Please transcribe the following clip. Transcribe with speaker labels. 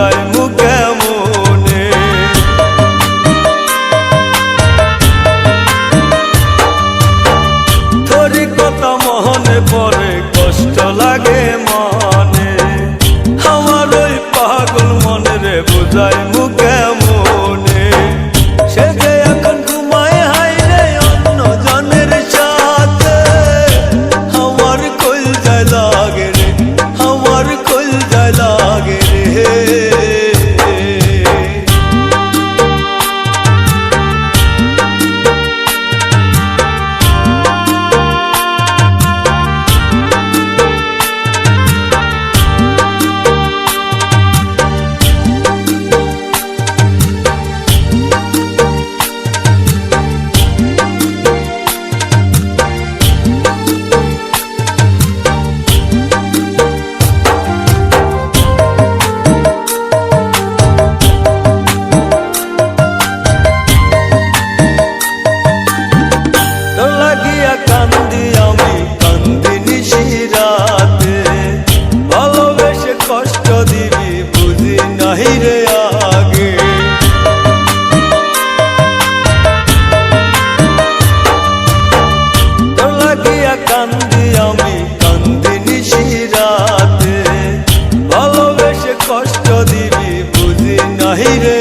Speaker 1: যাইমু কেমনে তোরি কথা মহনে পরে কষ্ট লাগে মনে। আমার ওই পাগল মনে রে বুঝাইমু কষ্ট দিবি বুঝি নাহি রে?